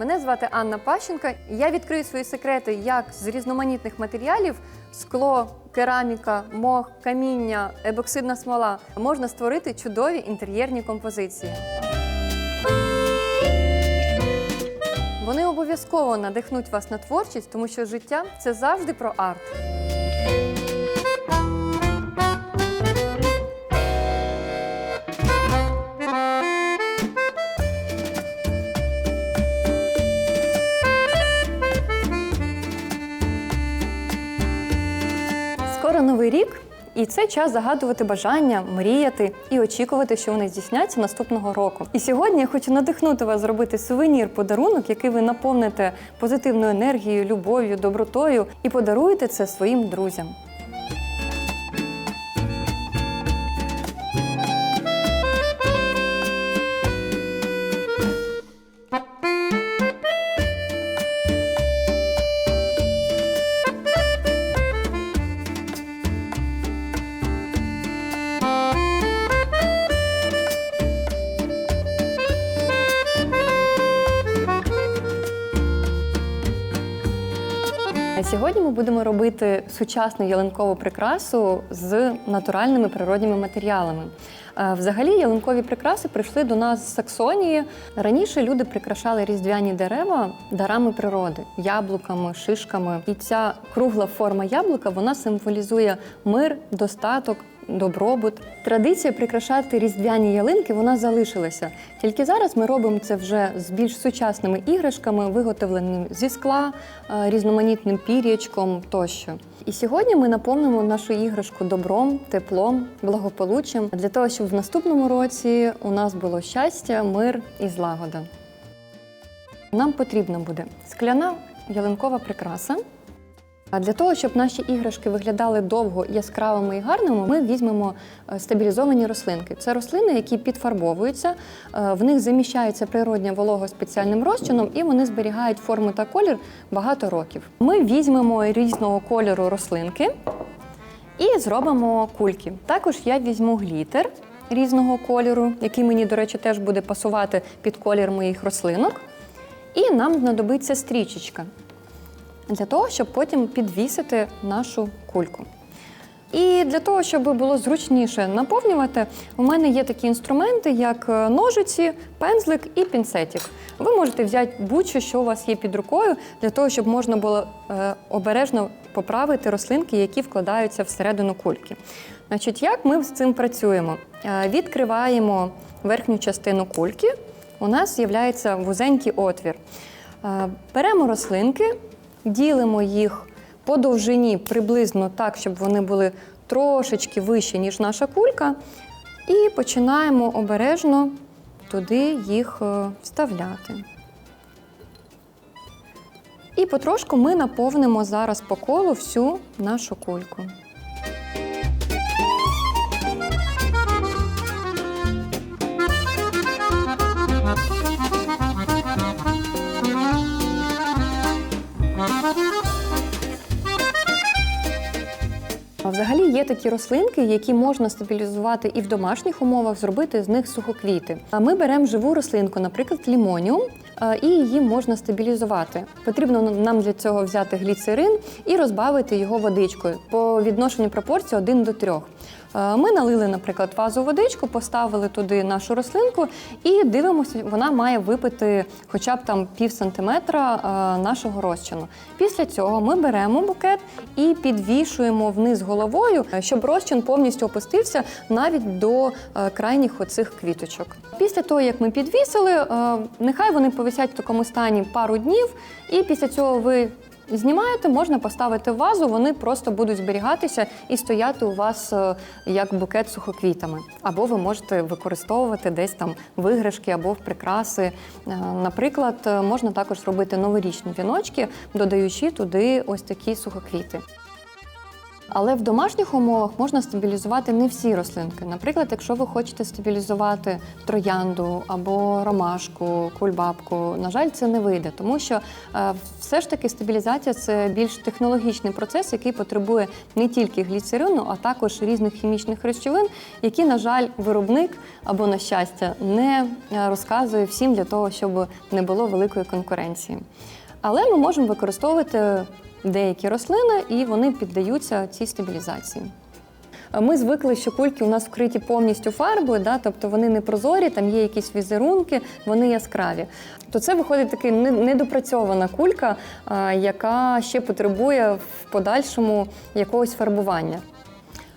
Мене звати Анна Пащенка. і Я відкрию свої секрети, як з різноманітних матеріалів скло, кераміка, мох, каміння, ебоксидна смола можна створити чудові інтер'єрні композиції. Вони обов'язково надихнуть вас на творчість, тому що життя це завжди про арт. І це час загадувати бажання, мріяти і очікувати, що вони здійсняться наступного року. І сьогодні я хочу надихнути вас зробити сувенір, подарунок, який ви наповните позитивною енергією, любов'ю, добротою, і подаруєте це своїм друзям. Сьогодні ми будемо робити сучасну ялинкову прикрасу з натуральними природніми матеріалами. Е, Взагалі, ялинкові прикраси прийшли до нас з Саксонії. Раніше люди прикрашали різдвяні дерева дарами природи, яблуками, шишками. І ця кругла форма яблука вона символізує мир, достаток. Добробут. Традиція прикрашати різдвяні ялинки вона залишилася. Тільки зараз ми робимо це вже з більш сучасними іграшками, виготовленими зі скла, е, різноманітним пір'ячком тощо. І сьогодні ми наповнимо нашу іграшку добром, теплом, благополуччям для того, щоб в наступному році у нас було щастя, мир і злагода. Нам потрібна буде скляна ялинкова прикраса. А для того, щоб наші іграшки виглядали довго яскравими і гарними, ми візьмемо е, стабілізовані рослинки. Це рослини, які підфарбовуються, е, в них заміщається природня волога спеціальним розчином, і вони зберігають форму та колір багато років. Ми візьмемо різного кольору рослинки і зробимо кульки. Також я візьму глітер різного кольору, який мені, до речі, теж буде пасувати під колір моїх рослинок. І нам знадобиться стрічечка для того, щоб потім підвісити нашу кульку. І для того, щоб було зручніше наповнювати, у мене є такі інструменти, як е, ножиці, пензлик і пінцетик. Ви можете взяти будь-що, що у вас є під рукою, для того, щоб можна було е, обережно поправити рослинки, які вкладаються всередину кульки. Значить, як ми з цим працюємо? Е, Відкриваємо верхню частину кульки, у нас з'являється вузенький отвір. Беремо рослинки, ділимо їх по довжині приблизно так, щоб вони були трошечки вищі, ніж наша кулька, і починаємо обережно туди їх е, вставляти. І потрошку ми наповнимо зараз по колу всю нашу кульку. Взагалі є такі рослинки, які можна стабілізувати і в домашніх умовах, зробити з них сухоквіти. А ми беремо живу рослинку, наприклад, лімоніум, е, і її можна стабілізувати. Потрібно нам для цього взяти гліцерин і розбавити його водичкою по відношенню пропорції 1 до 3. Е, Ми налили, наприклад, вазу водичку, поставили туди нашу рослинку і дивимося, вона має випити хоча б там пів сантиметра е, нашого розчину. Після цього ми беремо букет і підвішуємо вниз головою, е, щоб розчин повністю опустився навіть до крайніх оцих квіточок. Після того, як ми підвісили, нехай вони повисять в такому стані пару днів, і після цього ви Знімаєте, можна поставити вазу, вони просто будуть зберігатися і стояти у вас е, як букет сухоквітами. Або ви можете використовувати десь там виграшки або в прикраси. Е, Наприклад, е, можна також робити новорічні віночки, додаючи туди ось такі сухоквіти. Але в домашніх умовах можна стабілізувати не всі рослинки. Наприклад, якщо ви хочете стабілізувати троянду або ромашку, кульбабку, на жаль, це не вийде, тому що е, все ж таки стабілізація це більш технологічний процес, який потребує не тільки гліцерину, а також різних хімічних речовин, які, на жаль, виробник або на щастя не е, розказує всім для того, щоб не було великої конкуренції. Але ми можемо використовувати деякі рослини, і вони піддаються цій стабілізації. Ми звикли, що кульки у нас вкриті повністю фарбою, да, тобто вони не прозорі, там є якісь візерунки, вони яскраві. То це виходить така недопрацьована кулька, яка ще потребує в подальшому якогось фарбування.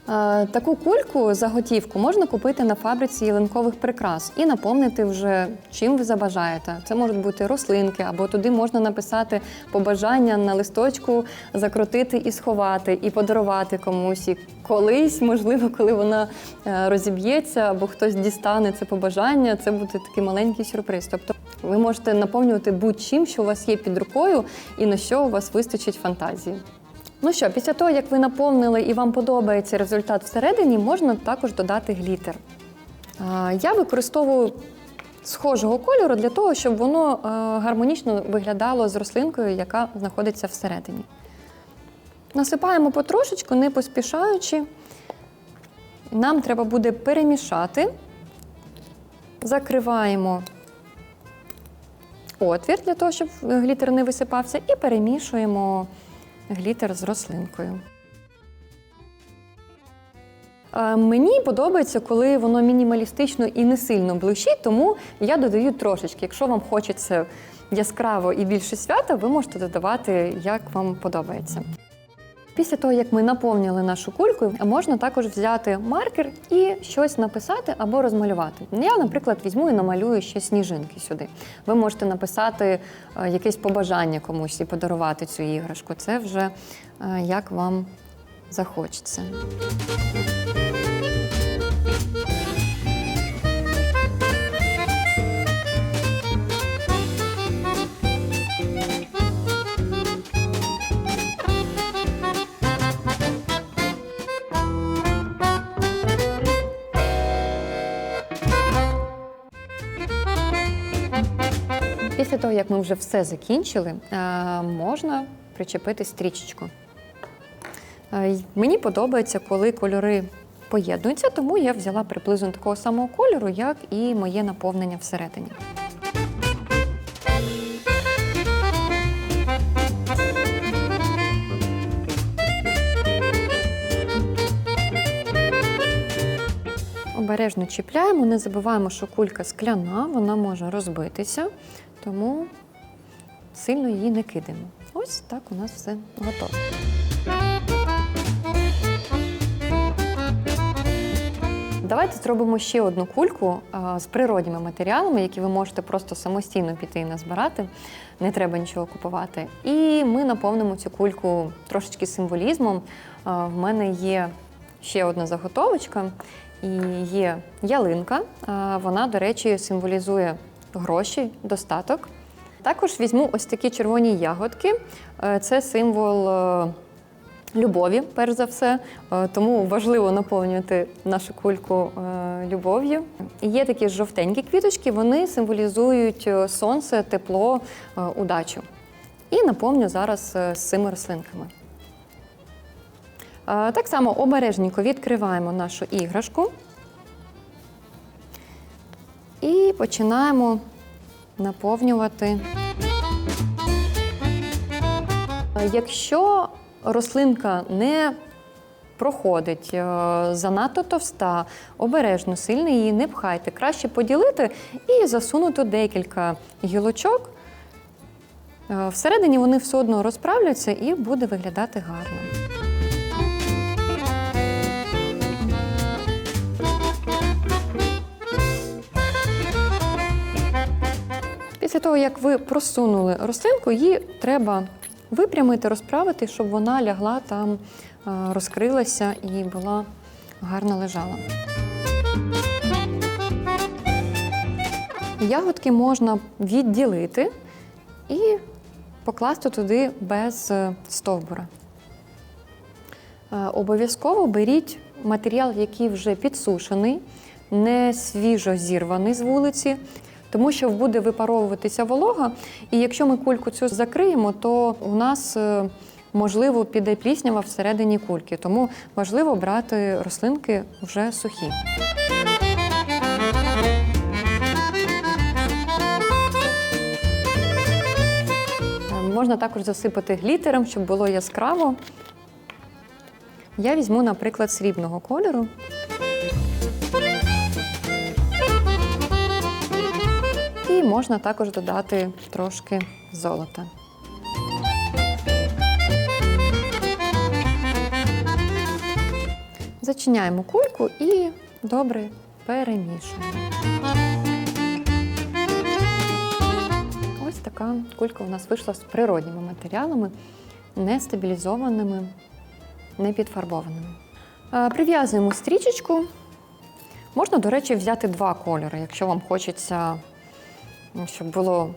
Е, Таку кульку заготівку можна купити на фабриці ялинкових прикрас і наповнити вже чим ви забажаєте. Це можуть бути рослинки, або туди можна написати побажання на листочку, закрутити і сховати, і подарувати комусь. І колись, можливо, коли вона е, розіб'ється, або хтось дістане це побажання, це буде такий маленький сюрприз. Тобто ви можете наповнювати будь-чим, що у вас є під рукою, і на що у вас вистачить фантазії. Ну що, після того, як ви наповнили і вам подобається результат всередині, можна також додати глітер. Я використовую схожого кольору для того, щоб воно е, гармонічно виглядало з рослинкою, яка знаходиться всередині. Насипаємо потрошечку, не поспішаючи. Нам треба буде перемішати, закриваємо отвір для того, щоб глітер не висипався, і перемішуємо глітер з рослинкою. Мені подобається, коли воно мінімалістично і не сильно блищить, тому я додаю трошечки. Якщо вам хочеться яскраво і більше свята, ви можете додавати, як вам подобається. Після того, як ми наповнили нашу кульку, можна також взяти маркер і щось написати або розмалювати. Я, наприклад, візьму і намалюю ще сніжинки сюди. Ви можете написати е, якесь побажання комусь і подарувати цю іграшку. Це вже е, як вам захочеться. Після того, як ми вже все закінчили, е, можна причепити стрічечку. Е, Мені подобається, коли кольори поєднуються, тому я взяла приблизно такого самого кольору, як і моє наповнення всередині. Обережно чіпляємо, не забуваємо, що кулька скляна, вона може розбитися, тому сильно її не кидаємо. Ось так у нас все готово. Давайте зробимо ще одну кульку а, з природніми матеріалами, які ви можете просто самостійно піти і назбирати. Не треба нічого купувати. І ми наповнимо цю кульку трошечки символізмом. А, В мене є ще одна заготовочка, і є ялинка. А, Вона, до речі, символізує гроші, достаток. Також візьму ось такі червоні ягодки. Е, Це символ е, любові, перш за все. Е, Тому важливо наповнювати нашу кульку любов'ю. Є такі жовтенькі квіточки, вони символізують сонце, тепло, удачу. І наповню зараз з цими рослинками. Так само обережненько відкриваємо нашу іграшку і починаємо наповнювати. Якщо рослинка не проходить е, занадто товста, обережно, сильно її не пхайте. Краще поділити і засунути декілька гілочок. Е, Всередині вони все одно розправляться і буде виглядати гарно. Після того, як ви просунули рослинку, її треба випрямити, розправити, щоб вона лягла там, е, розкрилася і була гарно лежала. Ягодки можна відділити і покласти туди без е, стовбура. Е, Обов'язково беріть матеріал, який вже підсушений, не свіжо зірваний з вулиці, тому що буде випаровуватися волога. І якщо ми кульку цю закриємо, то у нас е, можливо піде пліснява всередині кульки. Тому важливо брати рослинки вже сухі. Можна також засипати глітером, щоб було яскраво. Я візьму, наприклад, срібного кольору. І можна також додати трошки золота. Зачиняємо кульку і добре перемішуємо. Ось така кулька у нас вийшла з природніми матеріалами, не стабілізованими, не підфарбованими. Е, Прив'язуємо стрічечку. Можна, до речі, взяти два кольори, якщо вам хочеться, щоб було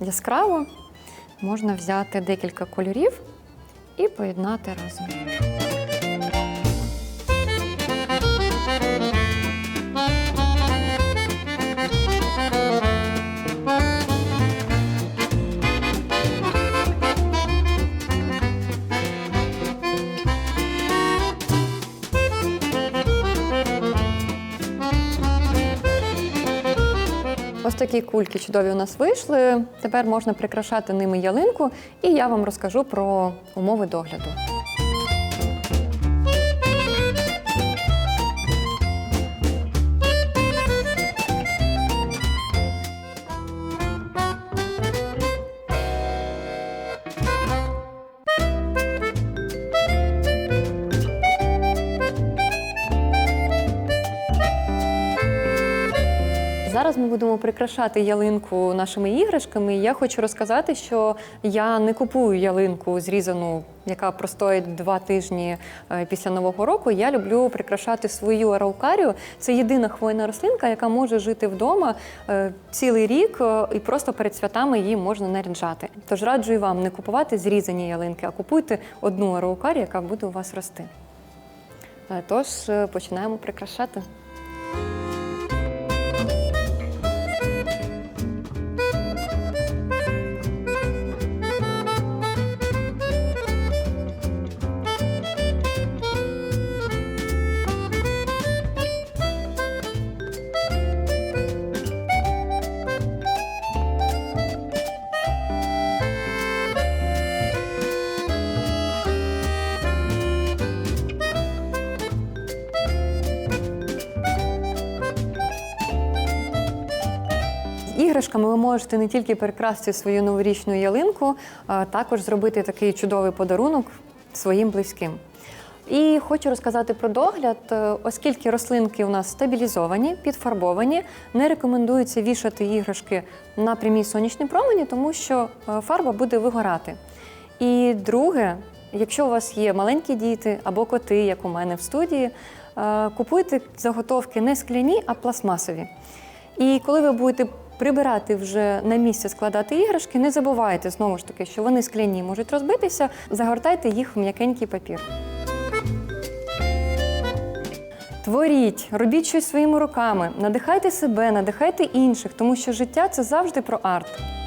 яскраво, можна взяти декілька кольорів і поєднати разом. Такі кульки чудові у нас вийшли. Тепер можна прикрашати ними ялинку, і я вам розкажу про умови догляду. Ми будемо прикрашати ялинку нашими іграшками. Я хочу розказати, що я не купую ялинку зрізану, яка простоїть два тижні е, після нового року. Я люблю прикрашати свою араукарію. Це єдина хвойна рослинка, яка може жити вдома е, цілий рік, е, і просто перед святами її можна наряджати. Тож раджу і вам не купувати зрізані ялинки, а купуйте одну араукарію, яка буде у вас рости. Тож починаємо прикрашати. Іграшками ви можете не тільки прикрасити свою новорічну ялинку, а також зробити такий чудовий подарунок своїм близьким. І хочу розказати про догляд, Е, оскільки рослинки у нас стабілізовані, підфарбовані, не рекомендується вішати іграшки на прямій сонячній промені, тому що е, фарба буде вигорати. І друге, якщо у вас є маленькі діти або коти, як у мене в студії, е, купуйте заготовки не скляні, а пластмасові. І коли ви будете прибирати вже на місце складати іграшки, не забувайте знову ж таки, що вони скляні можуть розбитися, загортайте їх в м'якенький папір. Творіть, робіть щось своїми руками, надихайте себе, надихайте інших, тому що життя це завжди про арт.